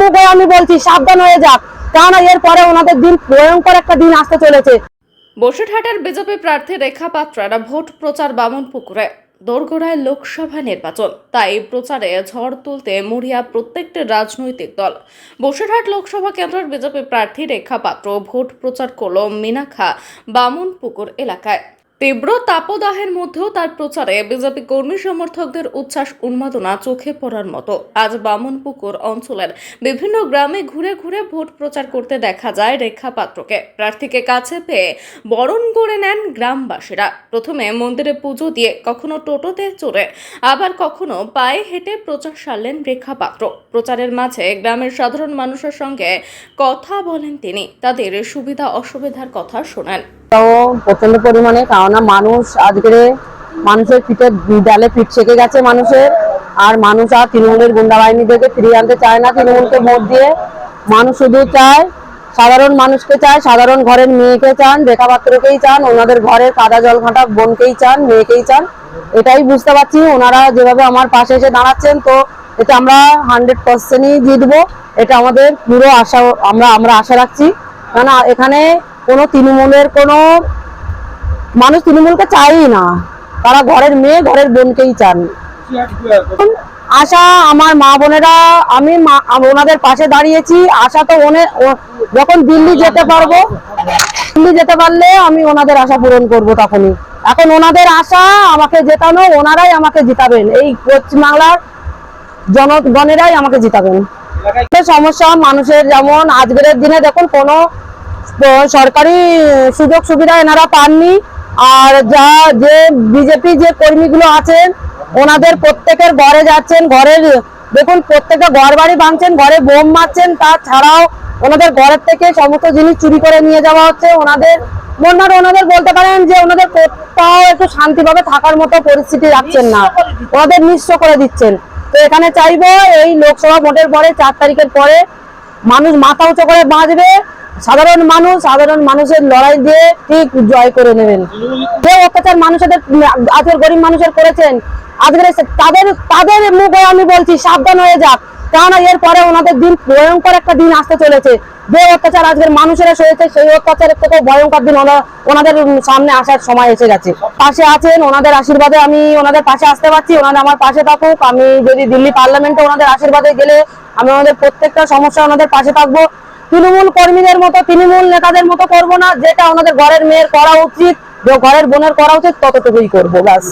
মুখে আমি বলছি, সাবধান হয়ে যাক। কেননা এর পরে ওনাদের দিন ভয়ঙ্কর একটা দিন আসতে চলেছে। বিজেপি প্রার্থী রেখা পাত্রের ভোট প্রচার দোরগোড়ায় লোকসভা নির্বাচন। তাই প্রচারে ঝড় তুলতে মরিয়া প্রত্যেকটি রাজনৈতিক দল। বসিরহাট লোকসভা কেন্দ্রের বিজেপি প্রার্থী রেখা পাত্র ভোট প্রচার করল মিনাখা বামনপুকুর এলাকায়। তীব্র তাপদাহের মধ্যেও তার প্রচারে বিজেপি কর্মী সমর্থকদের উচ্ছ্বাস, উন্মাদনা চোখে পড়ার মতো। আজ বামনপুকুর অঞ্চলের বিভিন্ন গ্রামে ঘুরে ঘুরে ভোট প্রচার করতে দেখা যায় রেখা পাত্রকে। প্রার্থীকে কাছে পেয়ে বরণ করে নেন গ্রামবাসীরা। প্রথমে মন্দিরে পুজো দিয়ে কখনো টোটোতে চড়ে, আবার কখনো পায়ে হেঁটে প্রচার সারলেন রেখা পাত্র। প্রচারের মাঝে গ্রামের সাধারণ মানুষের সঙ্গে কথা বলেন তিনি। তাদের সুবিধা অসুবিধার কথা শোনেন। তাও প্রচণ্ড পরিমাণে, কেননা মানুষ আজকে মানুষের পিঠে ডালে পিঠ সেকে গেছে মানুষের, আর মানুষ আর তৃণমূলের গুন্ডা বাহিনী থেকে ফিরিয়ে আনতে চায় না, তৃণমূলকে ভোট দিয়ে। মানুষ শুধু চায়, সাধারণ মানুষকে চায়, সাধারণ ঘরের মেয়েকে চান, রেখা পাত্রকেই চান, ওনাদের ঘরের কাদা জল ঘাটা বোনকেই চান, মেয়েকেই চান। এটাই বুঝতে পারছি, ওনারা যেভাবে আমার পাশে এসে দাঁড়াচ্ছেন, তো এটা আমরা হান্ড্রেড পার্সেন্টই জিতবো। এটা আমাদের পুরো আশা, আমরা আমরা আশা রাখছি। কেন এখানে কোনো তৃণমূলের কোনো মানুষ তৃণমূলকে চায়ই না। তারা ঘরের মেয়ে, ঘরের বোনকেই চান। আশা আমার মা বোনেরা, আমি ওনাদের পাশে দাঁড়িয়েছি। আশা তো যখন দিল্লি যেতে পারব, দিল্লি যেতে পারলে আমি ওনাদের আশা পূরণ করব তখনই। এখন ওনাদের আশা, আমাকে জেতানো, ওনারাই আমাকে জিতাবেন। এই পশ্চিমবাংলার জনগণেরাই আমাকে জিতাবেন। সমস্যা, মানুষের যেমন, আজকের দিনে দেখুন, কোনো সরকারি সুযোগ সুবিধা এনারা পাননি। আর যা যে বিজেপি যে কর্মীগুলো আছেন, ওনাদের প্রত্যেকের ঘরে যাচ্ছেন, ঘরের দেখুন, প্রত্যেকে ঘর বাড়ি ভাঙছেন, ঘরে বোম মারছেন তাছাড়াও ওনাদের ঘরের থেকে সমস্ত জিনিস চুরি করে নিয়ে যাওয়া হচ্ছে। ওনাদের মন্নার ওনাদের বলতে পারেন যে ওনাদের কোথাও একটু শান্তিভাবে থাকার মতো পরিস্থিতি রাখছেন না। ওনাদের নিঃস্ব করে দিচ্ছেন। তো এখানে চাইব এই লোকসভা ভোটের পরে, চার তারিখের পরে মানুষ মাথা উঁচু করে বাঁচবে। সাধারণ মানুষ, সাধারণ মানুষের লড়াই দিয়ে ঠিক জয় করে নেবেন। যে অত্যাচার মানুষের আজকের গরিব মানুষের করেছেন, আজকের তাদের তাদের মুখে আমি বলছি, সাবধান হয়ে যাক। কেননা এর পরে ওনাদের দিন, ভয়ঙ্কর একটা দিন আসতে চলেছে। যে অত্যাচার আজকের মানুষেরা সয়েছে, সেই অত্যাচারের থেকে ভয়ঙ্কর দিন ওনা- ওনাদের সামনে আসার সময় এসে গেছে। পাশে আছেন ওনাদের আশীর্বাদে আমি ওনাদের পাশে আসতে পারছি, ওনারা আমার পাশে থাকুক। আমি যদি দিল্লি পার্লামেন্টে ওনাদের আশীর্বাদে গেলে আমি ওনাদের প্রত্যেকটা সমস্যা ওনাদের পাশে থাকব। তৃণমূল কর্মীদের মতো, তৃণমূল নেতাদের মতো করব না, যেটা আমাদের ঘরের মেয়ের করা উচিত ঘরের বোনের করা উচিত, ততটুকুই করব, ব্যাস।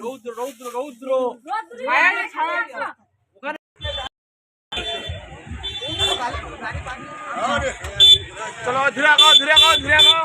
রৌদ্র রৌদ্র রৌদ্র চলো ধীরে আগো ধীরে আগো ধীরে আগো